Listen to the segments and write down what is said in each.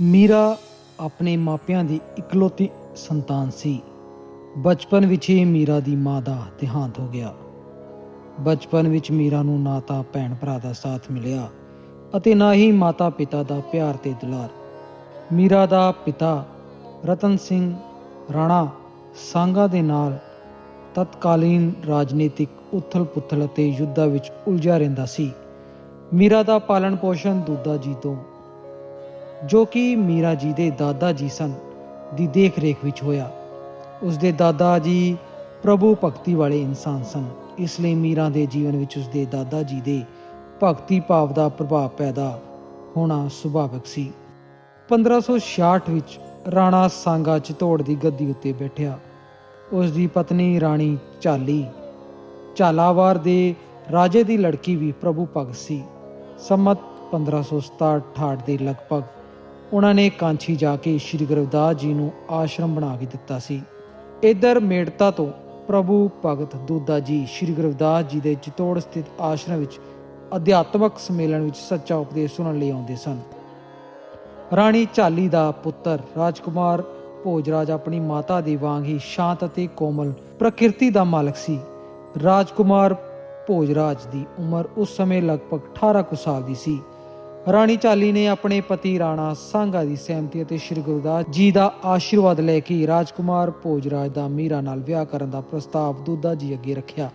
ਮੀਰਾ ਆਪਣੇ ਮਾਪਿਆਂ ਦੀ ਇਕਲੌਤੀ ਸੰਤਾਨ ਸੀ। ਬਚਪਨ ਵਿੱਚ ਹੀ ਮੀਰਾ ਦੀ ਮਾਂ ਦਾ ਦੇਹਾਂਤ ਹੋ ਗਿਆ। ਬਚਪਨ ਵਿੱਚ ਮੀਰਾ ਨੂੰ ਨਾ ਤਾਂ ਭੈਣ ਭਰਾ ਦਾ ਸਾਥ ਮਿਲਿਆ ਅਤੇ ਨਾ ਹੀ ਮਾਤਾ ਪਿਤਾ ਦਾ ਪਿਆਰ ਤੇ ਦੁਲਾਰ। ਮੀਰਾ ਦਾ ਪਿਤਾ ਰਤਨ ਸਿੰਘ ਰਾਣਾ ਸਾਂਗਾ ਦੇ ਨਾਲ ਤਤਕਾਲੀਨ ਰਾਜਨੀਤਿਕ ਉਥਲ-ਪੁਥਲ ਅਤੇ ਯੁੱਧਾਂ ਵਿੱਚ ਉਲਝਿਆ ਰਹਿੰਦਾ ਸੀ। ਮੀਰਾ ਦਾ ਪਾਲਣ ਪੋਸ਼ਣ ਦੁੱਦਾ ਜੀ ਤੋਂ ਜੋ ਕਿ ਮੀਰਾ ਜੀ ਦੇ ਦਾਦਾ ਜੀ ਸਨ, ਦੀ ਦੇਖ-ਰੇਖ ਵਿੱਚ ਹੋਇਆ। ਉਸ ਦੇ ਦਾਦਾ ਜੀ ਪ੍ਰਭੂ ਭਗਤੀ ਵਾਲੇ ਇਨਸਾਨ ਸਨ, ਇਸ ਲਈ ਮੀਰਾ ਦੇ ਜੀਵਨ ਵਿੱਚ ਉਸ ਦੇ ਦਾਦਾ ਜੀ ਦੇ ਭਗਤੀ ਭਾਵ ਦਾ ਪ੍ਰਭਾਵ ਪੈਦਾ ਹੋਣਾ ਸੁਭਾਵਿਕ ਸੀ। 1566 ਵਿੱਚ ਰਾਣਾ ਸਾਂਗਾ ਚਿਤੌੜ ਦੀ ਗੱਦੀ ਉੱਤੇ ਬੈਠਿਆ। ਉਸ ਦੀ ਪਤਨੀ ਰਾਣੀ ਝਾਲੀ, ਝਾਲਾਵਾਰ ਦੇ ਰਾਜੇ ਦੀ ਲੜਕੀ ਵੀ ਪ੍ਰਭੂ ਭਗਤ ਸੀ। ਸੰਮਤ 1567 ਦੇ ਲਗਭਗ ਉਹਨਾਂ ਨੇ ਕਾਂਛੀ ਜਾ ਕੇ ਸ੍ਰੀ ਗੁਰੂ ਜੀ ਨੂੰ ਆਸ਼ਰਮ ਬਣਾ ਕੇ ਦਿੱਤਾ ਸੀ। ਇਧਰ ਮੇੜਤਾ ਤੋਂ ਪ੍ਰਭੂ ਭਗਤ ਦੂਦਾ ਜੀ ਸ੍ਰੀ ਗੁਰੂ ਜੀ ਦੇ ਚਿਤੌੜ ਸਥਿਤ ਆਸ਼ਰਮ ਵਿੱਚ ਅਧਿਆਤਮਕ ਸੰਮੇਲਨ ਵਿੱਚ ਸੱਚਾ ਉਪਦੇਸ਼ ਸੁਣਨ ਲਈ ਆਉਂਦੇ ਸਨ। ਰਾਣੀ ਝਾਲੀ ਦਾ ਪੁੱਤਰ ਰਾਜਕੁਮਾਰ ਭੋਜਰਾਜ ਆਪਣੀ ਮਾਤਾ ਦੀ ਵਾਂਗ ਹੀ ਸ਼ਾਂਤ ਅਤੇ ਕੋਮਲ ਪ੍ਰਕਿਰਤੀ ਦਾ ਮਾਲਕ ਸੀ। ਰਾਜਕੁਮਾਰ ਭੋਜਰਾਜ ਦੀ ਉਮਰ ਉਸ ਸਮੇਂ ਲਗਭਗ 18 ਕੁ ਸਾਲ ਦੀ ਸੀ। ਰਾਣੀ ਚਾਲੀ ਨੇ ਆਪਣੇ ਪਤੀ ਰਾਣਾ ਸਾਂਗਾ ਦੀ ਸਹਿਮਤੀ ਅਤੇ ਸ਼੍ਰੀ ਗੁਰਦਾਸ ਜੀ ਦਾ ਆਸ਼ੀਰਵਾਦ ਲੈ ਕੇ ਰਾਜਕੁਮਾਰ ਭੋਜਰਾਜ ਦਾ ਮੀਰਾ ਨਾਲ ਵਿਆਹ ਕਰਨ ਦਾ ਪ੍ਰਸਤਾਵ ਦੁੱਦਾ ਜੀ ਅੱਗੇ ਰੱਖਿਆ।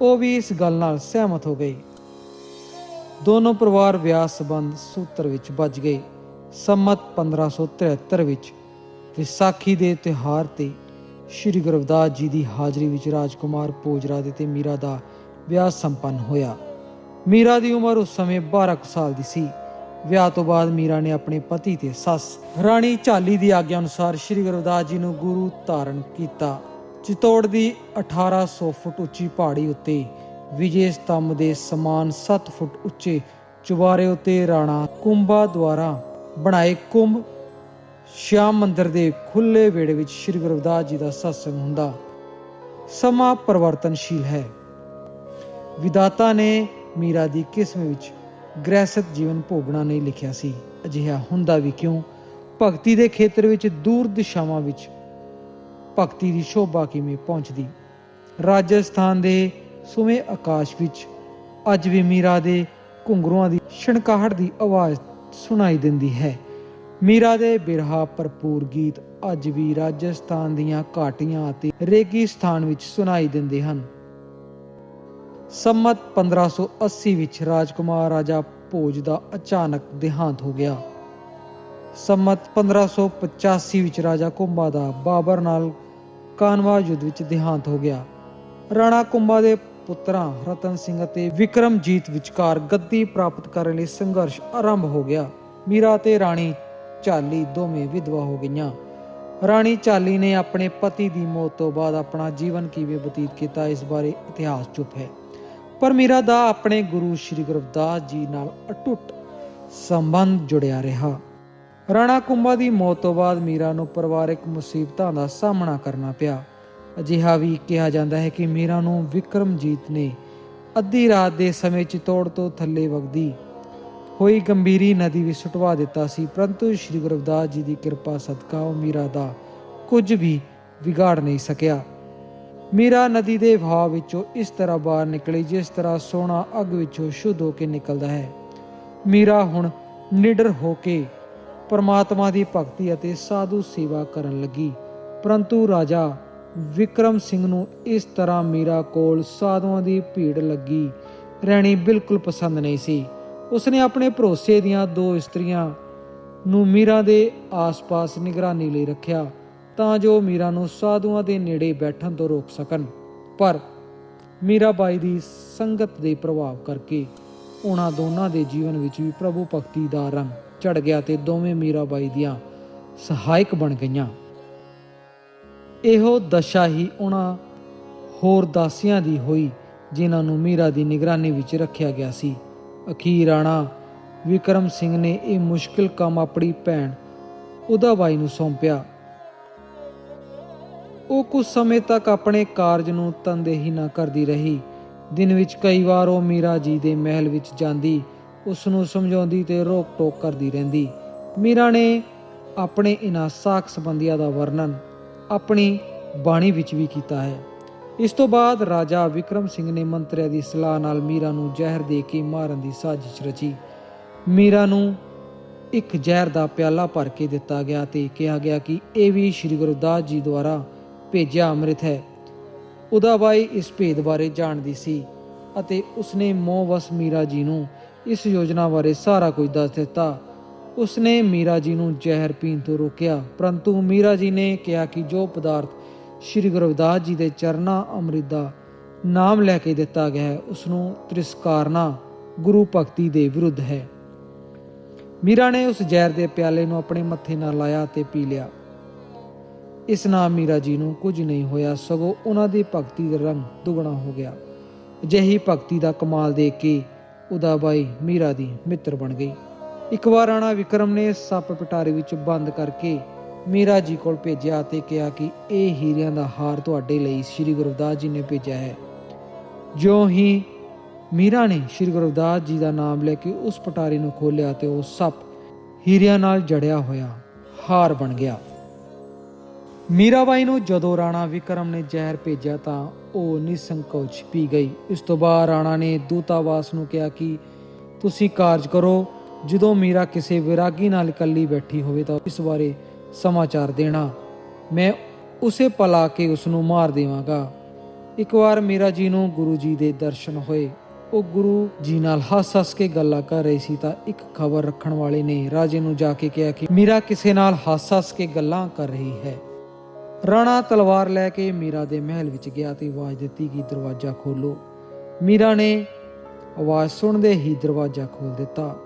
ਉਹ ਵੀ ਇਸ ਗੱਲ ਨਾਲ ਸਹਿਮਤ ਹੋ ਗਏ। ਦੋਨੋਂ ਪਰਿਵਾਰ ਵਿਆਹ ਸੰਬੰਧ ਸੂਤਰ ਵਿੱਚ ਵੱਜ ਗਏ। ਸੰਮਤ 1573 ਵਿੱਚ ਵਿਸਾਖੀ ਦੇ ਤਿਉਹਾਰ ਤੇ ਸ਼੍ਰੀ ਗੁਰੂ ਜੀ ਦੀ ਹਾਜ਼ਰੀ ਵਿੱਚ ਰਾਜਕੁਮਾਰ ਭੋਜਰਾਜ ਤੇ ਮੀਰਾ ਦਾ ਵਿਆਹ ਸੰਪੰਨ ਹੋਇਆ। ਮੀਰਾ ਦੀ ਉਮਰ ਉਸ ਸਮੇਂ 12 ਕੁ ਸਾਲ ਦੀ ਸੀ। ਵਿਆਹ ਤੋਂ ਬਾਅਦ ਮੀਰਾ ਨੇ ਆਪਣੇ ਪਤੀ ਤੇ ਸੱਸ, ਰਾਣੀ ਝਾਲੀ ਦੀ ਆਗਿਆ ਅਨੁਸਾਰ ਸ਼੍ਰੀ ਗੁਰੂ ਜੀ ਨੂੰ ਗੁਰੂ ਧਾਰਨ ਕੀਤਾ। ਚਿਤੌੜ ਦੀ 1800 ਫੁੱਟ ਉੱਚੀ ਪਹਾੜੀ ਉੱਤੇ ਵਿਜੇ ਸਤੰਭ ਦੇ ਸਮਾਨ 7 ਫੁੱਟ ਉੱਚੇ ਚੁਬਾਰੇ ਉੱਤੇ ਰਾਣਾ ਕੁੰਭਾ ਦੁਆਰਾ ਬਣਾਏ ਕੁੰਭ ਸ਼ਿਆਮ ਮੰਦਿਰ ਦੇ ਖੁੱਲੇ ਵਿਹੜੇ ਵਿੱਚ ਸ਼੍ਰੀ ਗੁਰਦਾਸ ਜੀ ਦਾ ਸਤਸੰਗ ਹੁੰਦਾ। ਸਮਾਂ ਪਰਿਵਰਤਨਸ਼ੀਲ ਹੈ। ਵਿਦਾਤਾ ਨੇ ਮੀਰਾ ਦੀ ਕਿਸਮ ਵਿੱਚ ਗ੍ਰਹਿਸਤ ਜੀਵਨ ਭੋਗਣਾ ਨਹੀਂ ਲਿਖਿਆ ਸੀ। ਅਜਿਹਾ ਹੁੰਦਾ ਵੀ ਕਿਉਂ? ਭਗਤੀ ਦੇ ਖੇਤਰ ਵਿੱਚ ਦੂਰ ਦਿਸ਼ਾਵਾਂ ਵਿੱਚ ਭਗਤੀ ਦੀ ਸ਼ੋਭਾ ਕਿਵੇਂ ਪਹੁੰਚਦੀ? ਰਾਜਸਥਾਨ ਦੇ ਸੁਵੇਂ ਆਕਾਸ਼ ਵਿੱਚ ਅੱਜ ਵੀ ਮੀਰਾ ਦੇ ਘੁੰਗਰੂਆਂ ਦੀ ਛਣਕਾਹਟ ਦੀ ਆਵਾਜ਼ ਸੁਣਾਈ ਦਿੰਦੀ ਹੈ। ਮੀਰਾ ਦੇ ਬਿਰਹਾ ਭਰਪੂਰ ਗੀਤ ਅੱਜ ਵੀ ਰਾਜਸਥਾਨ ਦੀਆਂ ਘਾਟੀਆਂ ਅਤੇ ਰੇਗੀ ਸਥਾਨ ਵਿੱਚ ਸੁਣਾਈ ਦਿੰਦੇ ਹਨ। ਸੰਮਤ 1580 ਵਿੱਚ ਰਾਜਕੁਮਾਰ ਰਾਜਾ ਭੋਜ ਦਾ ਅਚਾਨਕ ਦੇਹਾਂਤ ਹੋ ਗਿਆ। ਸੰਮਤ 1585 ਵਿੱਚ ਰਾਜਾ ਕੁੰਭਾ ਦਾ ਬਾਬਰ ਨਾਲ ਕਾਨਵਾ ਯੁੱਧ ਵਿੱਚ ਦੇਹਾਂਤ ਹੋ ਗਿਆ। ਰਾਣਾ ਕੁੰਭਾ ਦੇ ਪੁੱਤਰਾਂ ਰਤਨ ਸਿੰਘ ਅਤੇ ਵਿਕਰਮਜੀਤ ਵਿਚਕਾਰ ਗੱਦੀ ਪ੍ਰਾਪਤ ਕਰਨ ਲਈ ਸੰਘਰਸ਼ ਆਰੰਭ ਹੋ ਗਿਆ। ਮੀਰਾ ਤੇ ਰਾਣੀ ਚਾਲੀ ਦੋਵੇਂ ਵਿਧਵਾ ਹੋ ਗਈਆਂ। ਰਾਣੀ ਚਾਲੀ ਨੇ ਆਪਣੇ ਪਤੀ ਦੀ ਮੌਤ ਤੋਂ ਬਾਅਦ ਆਪਣਾ ਜੀਵਨ ਕਿਵੇਂ ਬਤੀਤ ਕੀਤਾ, ਇਸ ਬਾਰੇ ਇਤਿਹਾਸ ਚੁੱਪ ਹੈ। ਪਰ ਮੀਰਾ ਦਾ ਆਪਣੇ ਗੁਰੂ ਸ੍ਰੀ ਗੁਰੂ ਜੀ ਨਾਲ ਅਟੁੱਟ ਸੰਬੰਧ ਜੁੜਿਆ ਰਿਹਾ। ਰਾਣਾ ਕੁੰਭਾ ਦੀ ਮੌਤ ਤੋਂ ਬਾਅਦ ਮੀਰਾ ਨੂੰ ਪਰਿਵਾਰਕ ਮੁਸੀਬਤਾਂ ਦਾ ਸਾਹਮਣਾ ਕਰਨਾ ਪਿਆ। ਅਜਿਹਾ ਵੀ ਕਿਹਾ ਜਾਂਦਾ ਹੈ ਕਿ ਮੀਰਾ ਨੂੰ ਵਿਕਰਮਜੀਤ ਨੇ ਅੱਧੀ ਰਾਤ ਦੇ ਸਮੇਂ ਚਿਤੌੜ ਤੋਂ ਥੱਲੇ ਵਗਦੀ ਹੋਈ ਗੰਭੀਰੀ ਨਦੀ ਵਿੱਚ ਸੁਟਵਾ ਦਿੱਤਾ ਸੀ। ਪਰੰਤੂ ਸ੍ਰੀ ਗੁਰੂ ਜੀ ਦੀ ਕਿਰਪਾ ਸਦਕਾ ਉਹ ਮੀਰਾ ਦਾ ਕੁਝ ਵੀ ਵਿਗਾੜ ਨਹੀਂ ਸਕਿਆ। ਮੀਰਾ ਨਦੀ ਦੇ ਵਹਾਅ ਵਿੱਚੋਂ ਇਸ ਤਰ੍ਹਾਂ ਬਾਹਰ ਨਿਕਲੀ, ਜਿਸ ਤਰ੍ਹਾਂ ਸੋਨਾ ਅੱਗ ਵਿੱਚੋਂ ਸ਼ੁੱਧ ਹੋ ਕੇ ਨਿਕਲਦਾ ਹੈ। ਮੀਰਾ ਹੁਣ ਨਿਡਰ ਹੋ ਕੇ ਪਰਮਾਤਮਾ ਦੀ ਭਗਤੀ ਅਤੇ ਸਾਧੂ ਸੇਵਾ ਕਰਨ ਲੱਗੀ। ਪਰੰਤੂ ਰਾਜਾ ਵਿਕਰਮ ਸਿੰਘ ਨੂੰ ਇਸ ਤਰ੍ਹਾਂ ਮੀਰਾ ਕੋਲ ਸਾਧੂਆਂ ਦੀ ਭੀੜ ਲੱਗੀ ਰਹਿਣੀ ਬਿਲਕੁਲ ਪਸੰਦ ਨਹੀਂ ਸੀ। ਉਸਨੇ ਆਪਣੇ ਭਰੋਸੇ ਦੀਆਂ ਦੋ ਇਸਤਰੀਆਂ ਨੂੰ ਮੀਰਾ ਦੇ ਆਸ-ਪਾਸ ਨਿਗਰਾਨੀ ਲਈ ਰੱਖਿਆ। ਤਾਂ ਜੋ ਮੀਰਾ ਨੂੰ ਸਾਧੂਆਂ ਦੇ ਨੇੜੇ ਬੈਠਣ ਤੋਂ ਰੋਕ ਸਕਣ। ਪਰ ਮੀਰਾਬਾਈ ਦੀ ਸੰਗਤ ਦੇ ਪ੍ਰਭਾਵ ਕਰਕੇ ਉਹਨਾਂ ਦੋਨਾਂ ਦੇ ਜੀਵਨ ਵਿੱਚ ਵੀ ਪ੍ਰਭੂ ਭਗਤੀ ਦਾ ਰੰਗ ਚੜ ਗਿਆ ਤੇ ਦੋਵੇਂ ਮੀਰਾਬਾਈ ਦੀਆਂ ਸਹਾਇਕ ਬਣ ਗਈਆਂ। ਇਹੋ ਦਸ਼ਾ ਹੀ ਉਹਨਾਂ ਹੋਰ ਦਾਸੀਆਂ ਦੀ ਹੋਈ, ਜਿਨ੍ਹਾਂ ਨੂੰ ਮੀਰਾ ਦੀ ਨਿਗਰਾਨੀ ਵਿੱਚ ਰੱਖਿਆ ਗਿਆ ਸੀ। ਅਖੀਰ ਰਾਣਾ ਵਿਕਰਮ ਸਿੰਘ ਨੇ ਇਹ ਮੁਸ਼ਕਿਲ ਕੰਮ ਆਪਣੀ ਭੈਣ ਉਦਾਬਾਈ ਨੂੰ ਸੌਂਪਿਆ। ਉਹ ਕੁਝ ਸਮੇਂ ਤੱਕ ਆਪਣੇ ਕਾਰਜ ਨੂੰ ਤੰਦੇਹੀ ਨਾ ਕਰਦੀ ਰਹੀ। ਦਿਨ ਵਿੱਚ ਕਈ ਵਾਰ ਉਹ ਮੀਰਾ ਜੀ ਦੇ ਮਹਿਲ ਵਿੱਚ ਜਾਂਦੀ, ਉਸ ਨੂੰ ਸਮਝਾਉਂਦੀ ਤੇ ਰੋਕ ਟੋਕ ਕਰਦੀ ਰਹਿੰਦੀ। ਮੀਰਾ ਨੇ ਆਪਣੇ ਇਨ੍ਹਾਂ ਸਾਖ ਸੰਬੰਧੀਆਂ ਦਾ ਵਰਣਨ ਆਪਣੀ ਬਾਣੀ ਵਿੱਚ ਵੀ ਕੀਤਾ ਹੈ। ਇਸ ਤੋਂ ਬਾਅਦ ਰਾਜਾ ਵਿਕਰਮ ਸਿੰਘ ਨੇ ਮੰਤਰੀਆਂ ਦੀ ਸਲਾਹ ਨਾਲ ਮੀਰਾ ਨੂੰ ਜ਼ਹਿਰ ਦੇ ਕੇ ਮਾਰਨ ਦੀ ਸਾਜ਼ਿਸ਼ ਰਚੀ। ਮੀਰਾ ਨੂੰ ਇੱਕ ਜ਼ਹਿਰ ਦਾ ਪਿਆਲਾ ਭਰ ਕੇ ਦਿੱਤਾ ਗਿਆ ਤੇ ਕਿਹਾ ਗਿਆ ਕਿ ਇਹ ਵੀ ਸ੍ਰੀ ਗੁਰਦਾਸ ਜੀ ਦੁਆਰਾ ਭੇਜਿਆ ਅੰਮ੍ਰਿਤ ਹੈ। ਉਦਾਬਾਈ ਇਸ ਭੇਦ ਬਾਰੇ ਜਾਣਦੀ ਸੀ ਅਤੇ ਉਸਨੇ ਮੋਹਵਸ ਮੀਰਾ ਜੀ ਨੂੰ ਇਸ ਯੋਜਨਾ ਬਾਰੇ ਸਾਰਾ ਕੁਝ ਦੱਸ ਦਿੱਤਾ। ਉਸਨੇ ਮੀਰਾ ਜੀ ਨੂੰ ਜ਼ਹਿਰ ਪੀਣ ਤੋਂ ਰੋਕਿਆ, ਪਰੰਤੂ ਮੀਰਾ ਜੀ ਨੇ ਕਿਹਾ ਕਿ ਜੋ ਪਦਾਰਥ ਸ੍ਰੀ ਗੁਰੂ ਰਵਿਦਾਸ ਜੀ ਦੇ ਚਰਨਾਂ ਅੰਮ੍ਰਿਤ ਦਾ ਨਾਮ ਲੈ ਕੇ ਦਿੱਤਾ ਗਿਆ ਹੈ ਉਸ ਨੂੰ ਤਿਰਸਕਾਰਨਾ ਗੁਰੂ ਭਗਤੀ ਦੇ ਵਿਰੁੱਧ ਹੈ। ਮੀਰਾ ਨੇ ਉਸ ਜ਼ਹਿਰ ਦੇ ਪਿਆਲੇ ਨੂੰ ਆਪਣੇ ਮੱਥੇ ਨਾਲ ਲਾਇਆ ਤੇ ਪੀ ਲਿਆ। ਇਸ ਨਾਲ ਮੀਰਾ ਜੀ ਨੂੰ ਕੁਝ ਨਹੀਂ ਹੋਇਆ, ਸਗੋਂ ਉਹਨਾਂ ਦੀ ਭਗਤੀ ਦਾ ਰੰਗ ਦੁਗਣਾ ਹੋ ਗਿਆ। ਅਜਿਹੀ ਭਗਤੀ ਦਾ ਕਮਾਲ ਦੇਖ ਕੇ ਉਹਦਾ ਬਾਈ ਮੀਰਾ ਦੀ ਮਿੱਤਰ ਬਣ ਗਈ। ਇੱਕ ਵਾਰ ਰਾਣਾ ਵਿਕਰਮ ਨੇ ਸੱਪ ਪਟਾਰੀ ਵਿੱਚ ਬੰਦ ਕਰਕੇ ਮੀਰਾ ਜੀ ਕੋਲ ਭੇਜਿਆ ਤੇ ਕਿਹਾ ਕਿ ਇਹ ਹੀਰਿਆਂ ਦਾ ਹਾਰ ਤੁਹਾਡੇ ਲਈ ਸ੍ਰੀ ਗੁਰੂ ਰਵਿਦਾਸ ਜੀ ਨੇ ਭੇਜਿਆ ਹੈ। ਜਿਉਂ ਹੀ ਮੀਰਾ ਨੇ ਸ੍ਰੀ ਗੁਰੂ ਰਵਿਦਾਸ ਜੀ ਦਾ ਨਾਮ ਲੈ ਕੇ ਉਸ ਪਟਾਰੀ ਨੂੰ ਖੋਲ੍ਹਿਆ ਤੇ ਉਹ ਸੱਪ ਹੀਰਿਆਂ ਨਾਲ ਜੜਿਆ ਹੋਇਆ ਹਾਰ ਬਣ ਗਿਆ। ਮੀਰਾਬਾਈ ਨੂੰ ਜਦੋਂ ਰਾਣਾ ਵਿਕਰਮ ਨੇ ਜ਼ਹਿਰ ਭੇਜਿਆ ਤਾਂ ਉਹ ਨਿਸੰਕੋਚ ਪੀ ਗਈ। ਇਸ ਤੋਂ ਬਾਅਦ ਰਾਣਾ ਨੇ ਦੂਤਾਵਾਸ ਨੂੰ ਕਿਹਾ ਕਿ ਤੁਸੀਂ ਕਾਰਜ ਕਰੋ, ਜਦੋਂ ਮੀਰਾ ਕਿਸੇ ਵਿਰਾਗੀ ਨਾਲ ਇਕੱਲੀ ਬੈਠੀ ਹੋਵੇ ਤਾਂ ਇਸ ਬਾਰੇ ਸਮਾਚਾਰ ਦੇਣਾ। ਮੈਂ ਉਸੇ ਪਲਾ ਕੇ ਉਸ ਨੂੰ ਮਾਰ ਦੇਵਾਂਗਾ। ਇੱਕ ਵਾਰ ਮੀਰਾ ਜੀ ਨੂੰ ਗੁਰੂ ਜੀ ਦੇ ਦਰਸ਼ਨ ਹੋਏ। ਉਹ ਗੁਰੂ ਜੀ ਨਾਲ ਹੱਸ-ਹੱਸ ਕੇ ਗੱਲਾਂ ਕਰ ਰਹੀ ਸੀ ਤਾਂ ਇੱਕ ਖਬਰ ਰੱਖਣ ਵਾਲੇ ਨੇ ਰਾਜੇ ਨੂੰ ਜਾ ਕੇ ਕਿਹਾ ਕਿ ਮੀਰਾ ਕਿਸੇ ਨਾਲ ਹੱਸ-ਹੱਸ ਕੇ ਗੱਲਾਂ ਕਰ ਰਹੀ ਹੈ। ਰਾਣਾ ਤਲਵਾਰ ਲੈ ਕੇ ਮੀਰਾ ਦੇ ਮਹਿਲ ਵਿੱਚ ਗਿਆ ਤੇ ਆਵਾਜ਼ ਦਿੱਤੀ ਕਿ ਦਰਵਾਜ਼ਾ ਖੋਲੋ ਮੀਰਾ ਨੇ ਆਵਾਜ਼ ਸੁਣਦੇ ਹੀ ਦਰਵਾਜ਼ਾ ਖੋਲ ਦਿੱਤਾ।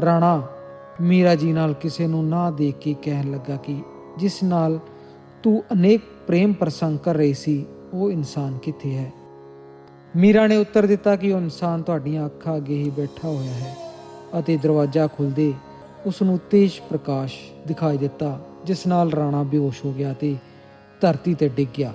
ਰਾਣਾ, ਮੀਰਾ ਜੀ ਨਾਲ ਕਿਸੇ ਨੂੰ ਨਾ ਦੇਖ ਕੇ ਕਹਿਣ ਲੱਗਾ ਕਿ ਜਿਸ ਨਾਲ ਤੂੰ ਅਨੇਕ ਪ੍ਰੇਮ ਪ੍ਰਸੰਗ ਕਰ ਰਹੀ ਸੀ, ਉਹ ਇਨਸਾਨ ਕਿੱਥੇ ਹੈ? ਮੀਰਾ ਨੇ ਉੱਤਰ ਦਿੱਤਾ ਕਿ ਉਹ ਇਨਸਾਨ ਤੁਹਾਡੀਆਂ ਅੱਖਾਂ ਅੱਗੇ ਹੀ ਬੈਠਾ ਹੋਇਆ ਹੈ ਅਤੇ ਦਰਵਾਜ਼ਾ ਖੁੱਲਦੇ ਉਸ ਨੂੰ ਤੇਜ ਪ੍ਰਕਾਸ਼ ਦਿਖਾਈ ਦਿੱਤਾ, ਜਿਸ ਨਾਲ ਰਾਣਾ ਬੇਹੋਸ਼ ਹੋ ਗਿਆ ਤੇ ਧਰਤੀ ਤੇ ਡਿੱਗ ਗਿਆ।